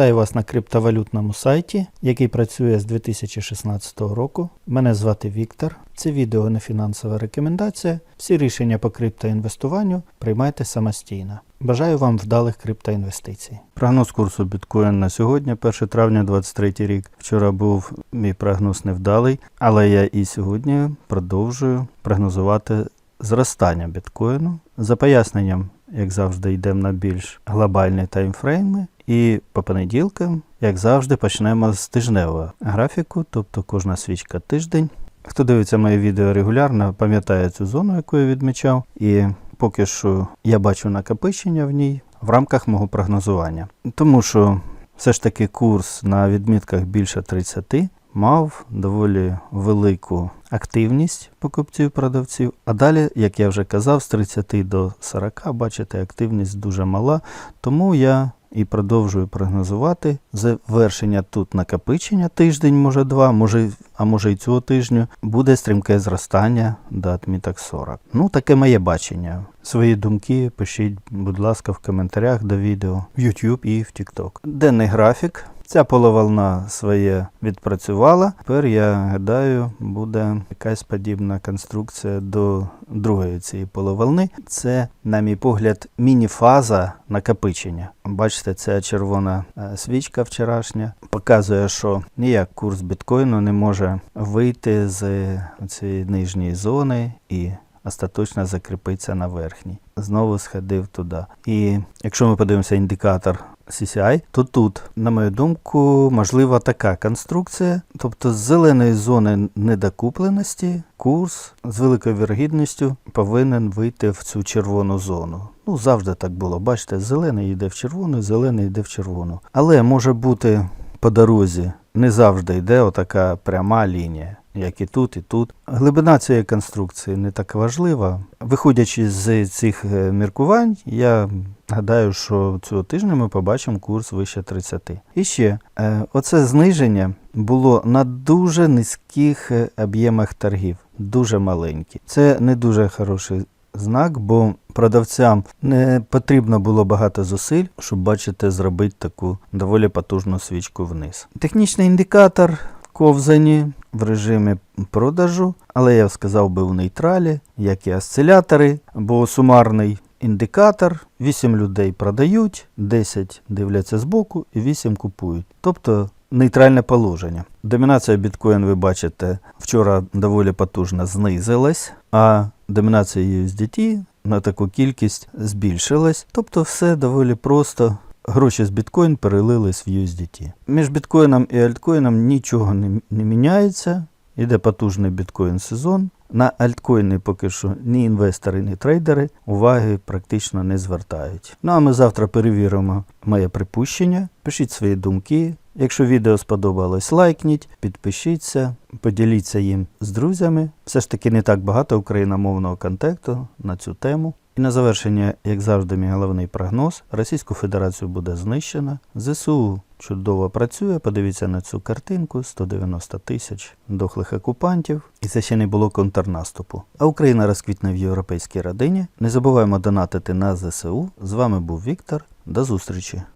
Вітаю вас на криптовалютному сайті, який працює з 2016 року. Мене звати Віктор. Це відео не фінансова рекомендація. Всі рішення по криптоінвестуванню приймайте самостійно. Бажаю вам вдалих криптоінвестицій. Прогноз курсу біткоін на сьогодні, 1 травня 2023 рік. Вчора був мій прогноз невдалий, але я і сьогодні продовжую прогнозувати зростання біткоїну. За поясненням, як завжди, йдемо на більш глобальні таймфрейми. І по понеділкам, як завжди, почнемо з тижневого графіку, тобто кожна свічка тиждень. Хто дивиться моє відео регулярно, пам'ятає цю зону, яку я відмічав, і поки що я бачу накопичення в ній в рамках мого прогнозування. Тому що все ж таки курс на відмітках більше 30 мав доволі велику активність покупців-продавців. А далі, як я вже казав, з 30 до 40, бачите, активність дуже мала. Тому я і продовжую прогнозувати завершення тут накопичення тиждень, може два, може, а може і цього тижню, буде стрімке зростання до відміток 40. Ну, таке моє бачення. Свої думки пишіть, будь ласка, в коментарях до відео в YouTube і в TikTok. Денний графік. Ця половолна своє відпрацювала. Тепер я гадаю, буде якась подібна конструкція до другої цієї половолни. Це, на мій погляд, міні-фаза накопичення. Бачите, ця червона е, свічка вчорашня показує, що ніяк курс біткоїну не може вийти з цієї нижньої зони і остаточно закріпитися на верхній. Знову сходив туди. І якщо ми подивимося індикатор CCI, то тут, на мою думку, можлива така конструкція, тобто з зеленої зони недокупленості курс з великою вірогідністю повинен вийти в цю червону зону. Ну, завжди так було. Бачите, зелений йде в червону, зелений йде в червону. Але може бути по дорозі не завжди йде отака пряма лінія. Як і тут, і тут. Глибина цієї конструкції не так важлива. Виходячи з цих е, міркувань, я гадаю, що цього тижня ми побачимо курс вище 30. І ще, е, оце зниження було на дуже низьких е, об'ємах торгів, дуже маленькі. Це не дуже хороший знак, бо продавцям не потрібно було багато зусиль, щоб бачите, зробити таку доволі потужну свічку вниз. Технічний індикатор ковзані в режимі продажу, але я сказав би в нейтралі, як і осцилятори, бо сумарний індикатор 8 людей продають, 10 дивляться збоку і 8 купують. Тобто нейтральне положення. Домінація біткоін, ви бачите, вчора доволі потужно знизилась, а домінація USDT на таку кількість збільшилась. Тобто все доволі просто. Гроші з біткоін перелились в USDT. Між біткоїном і альткоїном нічого не, не міняється. Іде потужний біткоін сезон. На альткоїни поки що ні інвестори, ні трейдери уваги практично не звертають. Ну а ми завтра перевіримо моє припущення. Пишіть свої думки. Якщо відео сподобалось, лайкніть, підпишіться, поділіться їм з друзями. Все ж таки не так багато україномовного контенту на цю тему. І на завершення, як завжди, мій головний прогноз: Російську Федерацію буде знищена. ЗСУ чудово працює. Подивіться на цю картинку: 190 тисяч дохлих окупантів. І це ще не було контрнаступу. А Україна розквітне в європейській родині. Не забуваємо донатити на ЗСУ. З вами був Віктор. До зустрічі!